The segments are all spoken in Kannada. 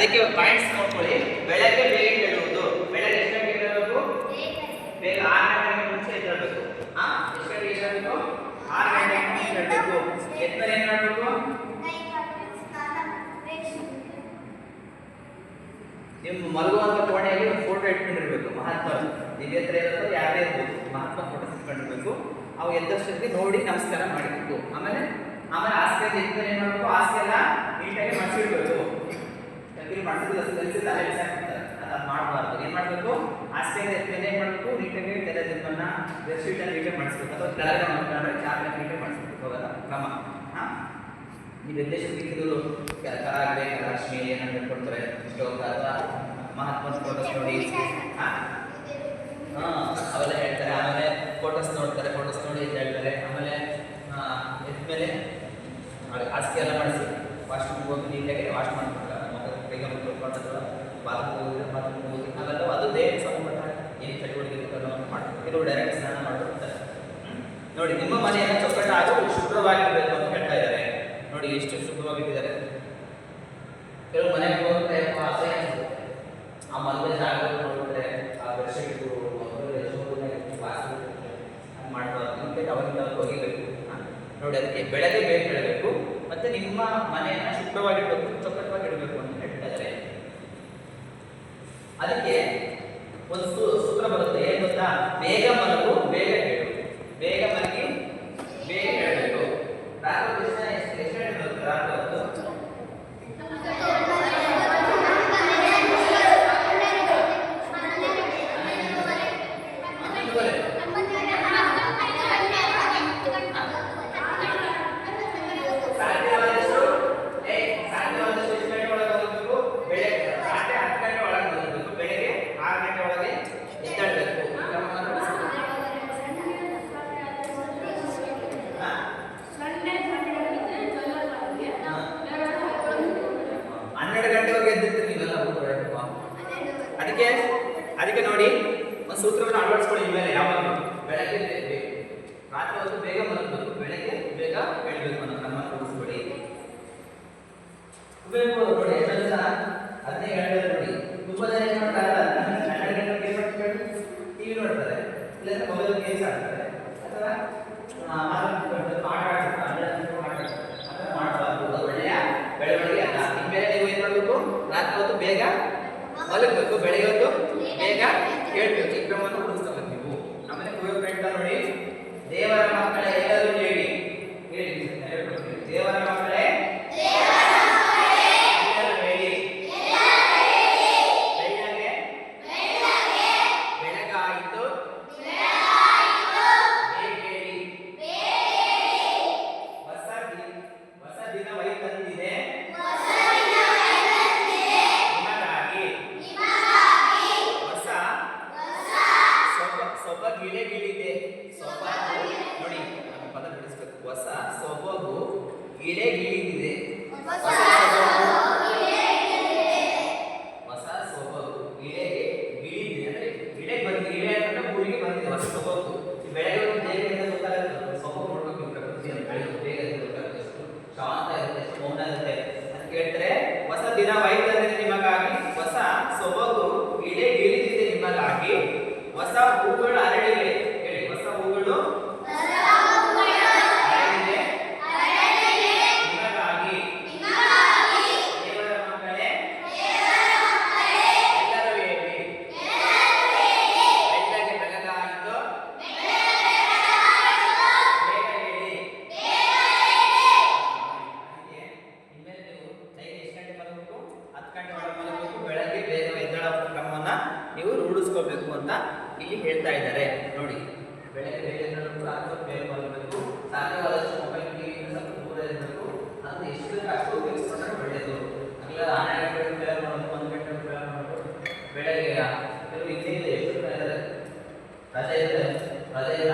ಅದಕ್ಕೆ ಪಾಯಿಂಟ್ಸ್ ನೋಡ್ಕೊಳ್ಳಿ ಬೆಳಗ್ಗೆ ಬೇಗ ಹೇಳುವುದು ಬೆಳಗ್ಗೆ ಎಷ್ಟು ಗಂಟೆಗೆ ಹೇಳಬೇಕು ಬೇಗ ಆರು ಗಂಟೆಗೆ ಮುಂಚೆ ಎದ್ದೇಳಬೇಕು. ಹಾ ಎಷ್ಟು ಗಂಟೆಗೆ ಇರಬೇಕು ಆರು ಗಂಟೆಗೆ ಮುಂಚೆ ಎದ್ದೇಳಬೇಕು. ಎದ್ಮೇಲೆ ಏನ್ ಮಾಡಬೇಕು? ನಿಮ್ಮ ಮಲಗುವಂತ ಕೋಣೆಯಲ್ಲಿ ಒಂದು ಫೋಟೋ ಇಟ್ಕೊಂಡಿರ್ಬೇಕು. ಮಹಾತ್ಮ ದಿವ್ಯ ಎತ್ತರ ಇರೋದು ಯಾರೇ ಇರ್ಬೋದು. ಮಹಾತ್ಮ ಫೋಟೋ ಇಟ್ಕೊಂಡಿರ್ಬೇಕು. ಅವು ಎದ್ದಷ್ಟಕ್ಕೆ ನೋಡಿ ನಮಸ್ಕಾರ ಮಾಡಬೇಕು ಆಮೇಲೆ ಆಮೇಲೆ ಹಾಸಿಗೆ ಎತ್ತರ ಏನ್ ಮಾಡಬೇಕು? ಹಾಸಿಗೆ ಎಲ್ಲ ನೀಟಾಗಿ ಮಡಿಸಿಡ್ಬೇಕು ಮಾಡಿಸಿಲ್ಲ ಕಲಿಸಿ ತಲೆ ಬಿಸಾಕ್ಬಿಡ್ತಾರೆ ಅದು ಮಾಡಬಾರ್ದು. ಏನ್ ಮಾಡಬೇಕು? ಹಾಸಿಗೆ ಎದ್ಮೇಲೆ ಏನ್ ಮಾಡಬೇಕು? ನೀಟಾಗಿ ತೆರೆ ದಿಮ್ಮನ್ನ ಬೆಸ್ಟ್ ಅಲ್ಲಿ ನೀಟಾಗಿ ಮಾಡಿಸ್ಬೇಕು. ಅಥವಾ ಕೆಳಗಡೆ ಮಾಡ್ತಾರೆ ಚಾರ್ಜ್ ನೀಟಾಗಿ ಮಾಡಿಸ್ಬೇಕು. ಹೋಗಲ್ಲ? ಕ್ರಮ. ಹಾ? ಈ ನಿರ್ದೇಶನ ಸಿಕ್ಕಿದ್ರು ಕರಾಗ್ರೆ ಲಕ್ಷ್ಮಿ ಏನಾದ್ರು ಕೊಡ್ತಾರೆ ಶ್ಲೋಕ ಅಥವಾ ಮಹಾತ್ಮ ಫೋಟೋಸ್ ನೋಡಿ. ಹಾ? ಅವೆಲ್ಲ ಹೇಳ್ತಾರೆ. ಆಮೇಲೆ ಫೋಟೋಸ್ ನೋಡ್ತಾರೆ ಫೋಟೋಸ್ ನೋಡಿ ಅಂತ ಹೇಳ್ತಾರೆ. ಆಮೇಲೆ ಎದ್ಮೇಲೆ ಆಸ್ತಿ ಎಲ್ಲ ಮಾಡಿಸಿ. ವಾಶ್ರೂಮ್ಗೆ ಹೋಗಿ ನೀಟಾಗಿ ವಾಶ್ ಮಾಡ್ತಾರೆ ಅಥವಾ ಬಾತ್ರೂಮ್ ಬಾತ್ರೂಮ್ ಡೈರೆಕ್ಟ್ ಸ್ನಾನ ಮಾಡ್ಬಿಡ್ತಾರೆ ಹ್ಮ್? ನೋಡಿ, ನಿಮ್ಮ ಮನೆಯನ್ನು ಚೊಕ್ಕಟ್ಟಾಗಿ ಶುಭ್ರವಾಗಿರಬೇಕು ಅಂತ ಹೇಳ್ತಾ ಇದ್ದಾರೆ. ನೋಡಿ, ಎಷ್ಟು ಶುಭ್ರವಾಗಿದ್ದಾರೆ? ಕೆಲವು ಮನೆಗೆ ಹೋಗುತ್ತೆ ಆಸೆ. ಆ ಮದುವೆ ಜಾಗ ನೋಡಿದ್ರೆ ಆ ಬೆಡ್ಶೀಟ್ ಮಾಡಬಾರ್ದು ಮತ್ತೆ ಅವಾಗಿಂದ ಹೋಗಿಬೇಕು ನೋಡಿ, ಅದಕ್ಕೆ ಬೆಳಗ್ಗೆ ಬೇಗ ಹೇಳಬೇಕು ಮತ್ತೆ ನಿಮ್ಮ ಮನೆಯನ್ನ ಶುಭ್ರವಾಗಿಡಬೇಕು ಚೊಕ್ಕಟವಾಗಿ ಇಡಬೇಕು ಅಂತ ಹೇಳ್ತಾ ಇದ್ದಾರೆ ಅದಕ್ಕೆ ಒಂದು ಸೂತ್ರ ಬರುತ್ತೆ ಏನ್ ಗೊತ್ತಾ? ಬೇಗ ಮಲಗು ಬೇಗ ಹೇಳು ಬೇಗ ಹೇಳಬೇಕು ರಾತ್ರಿ ಎಷ್ಟು ಎಷ್ಟು ಎಷ್ಟು ಹೇಳ್ಬೇಕು ರಾತ್ರಿ ಹೊತ್ತು ಹನ್ನೊಂದುವರೆ. ಸಾಧ್ಯವಾದಷ್ಟು ಏ ಸಾಧ್ಯವಾದಷ್ಟು ಎಷ್ಟು ಗಂಟೆ ಒಳಗೆ ಹೋಗಬೇಕು ಬೆಳಗ್ಗೆ ರಾತ್ರಿ ಹತ್ತು ಗಂಟೆ ಒಳಗೆ ಹೋಗಬೇಕು ಬೆಳಗ್ಗೆ ಆರು ಗಂಟೆ ಒಳಗೆ ಎದ್ದೇಳಬೇಕು ಈ ಕ್ರಮವನ್ನು ರೂಢಿಸಬೇಕು. ಹಾ? ಹನ್ನೆರಡು ಗಂಟೆವರೆಗೆ ಎದ್ದಿರ್ತೀರಿ ನೀವೆಲ್ಲ ಹುಡುಗರು ಅದಕ್ಕೆ ಅದಕ್ಕೆ ನೋಡಿ, ಒಂದು ಸೂತ್ರವನ್ನು ಅಳವಡಿಸ್ಕೊಳ್ಳಿ ಇನ್ಮೇಲೆ ಯಾವಾಗ. ಬೆಳಗ್ಗೆ ರಾತ್ರಿ ಹೊತ್ತು ಬೇಗ ಮಲಗಬೇಕು ಬೆಳಗ್ಗೆ ಬೇಗ ಹೇಳ್ಬೇಕು ಅನ್ನೋ ಕ್ರಮ ರೂಢಿಸ್ಕೊಳ್ಳಿ ಕುವೆಂಪು ಅವರು ನೋಡಿ ಎಷ್ಟೊಂದು ಜನ ಅದನ್ನೇ ಹೇಳಿದ್ರು ನೋಡಿ ತುಂಬಾ ಜನ ಏನ್ ಮಾಡ್ತಾರೆ ಹನ್ನೆರಡು ಗಂಟೆಗೆ ಏನ್ ಮಾಡ್ತಾರೆ ಟಿವಿ ನೋಡ್ತಾರೆ ಇಲ್ಲಾಂದ್ರೆ ಮೊಬೈಲ್ ಗೇಮ್ಸ್ ಆಡ್ತಾರೆ ಅಥವಾ ಆ, ಮಾತಾಡ್ಕೊಂಡು ಆಟ ಆಡ್ತಾರೆ ಹನ್ನೆರಡು ಗಂಟೆಗೆ ಆಟ ಆಡ್ತಾರೆ ಅದನ್ನ ಮಾಡಬಾರ್ದು ಅದು ಒಳ್ಳೆಯ ಬೆಳವಣಿಗೆ ಅಲ್ಲ ಇನ್ಮೇಲೆ ನೀವು ಏನ್ ಮಾಡಬೇಕು ರಾತ್ರಿ ಹೊತ್ತು ಬೇಗ ಮಲಗಬೇಕು ಬೆಳೆಯೋದು ಬೇಗ ಕೇಳಬೇಕು. ಈ ಕ್ರಮವನ್ನು ರೂಢಿಸ್ಕೋಬೇಕು ನೀವು ಆಮೇಲೆ ಕುವೆಂಪು ಹೇಳ್ತಾರೆ ನೋಡಿ, ದೇವರ ಮಕ್ಕಳ ಎಲ್ಲರೂ essa ನೀವು ರೂಢಿಸ್ಕೋಬೇಕು ಅಂತ ಇಲ್ಲಿ ಹೇಳ್ತಾ ಇದ್ದಾರೆ. ನೋಡಿ. ಬೆಳಗ್ಗೆ ಸಾಧ್ಯವಾದಷ್ಟು ಮೊಬೈಲ್ ಟಿವಿಯಿಂದ ಇರಬೇಕು. ಅದನ್ನ ಎಷ್ಟು ಅಷ್ಟು ಉಪಯೋಗಿಸ್ಕೊಂಡ್ರೆ ಒಳ್ಳೆಯದು. ಗಂಟೆ ಉಪಯೋಗ ಮಾಡೋದು ಬೆಳಗ್ಗೆ ಇದೆ ಎಷ್ಟು ರಜೆ ಇದೆ ರಜೆ ಇದೆ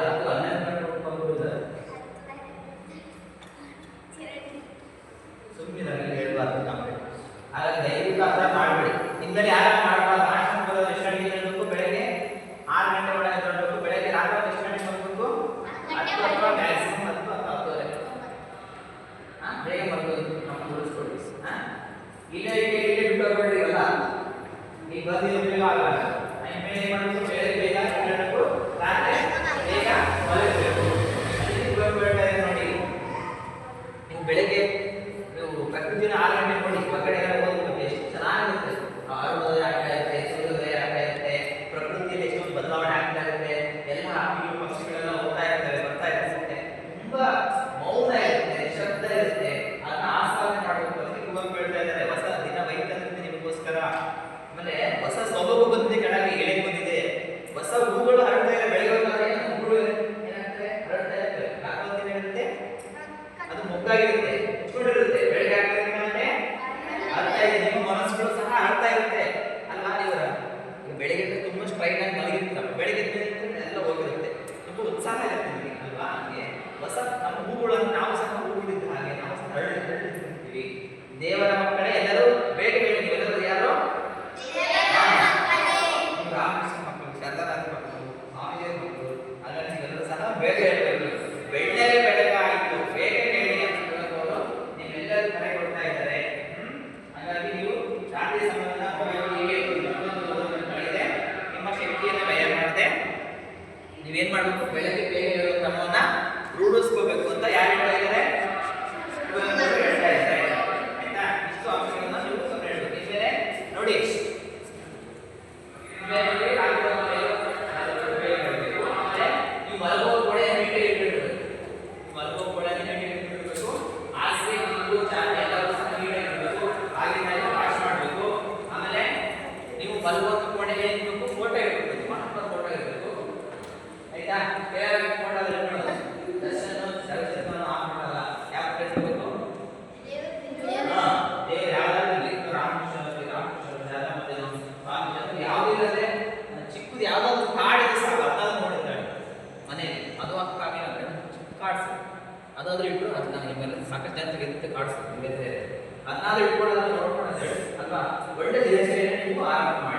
Amen. Deu é era ವಿದ್ಯಾರ್ಥಿಗಳಿಗೆ ಕಾಣಿಸುತ್ತೆ ಅನ್ನಾದ್ರೂ ಇಟ್ಕೊಳ್ಳೋದನ್ನ ನೋಡ್ಕೊಳ್ಳೋದು ಅಲ್ವಾ? ಒಳ್ಳೆ ದಿನಚರಿಯನ್ನು ನೀವು ಆರಂಭ ಮಾಡಿ.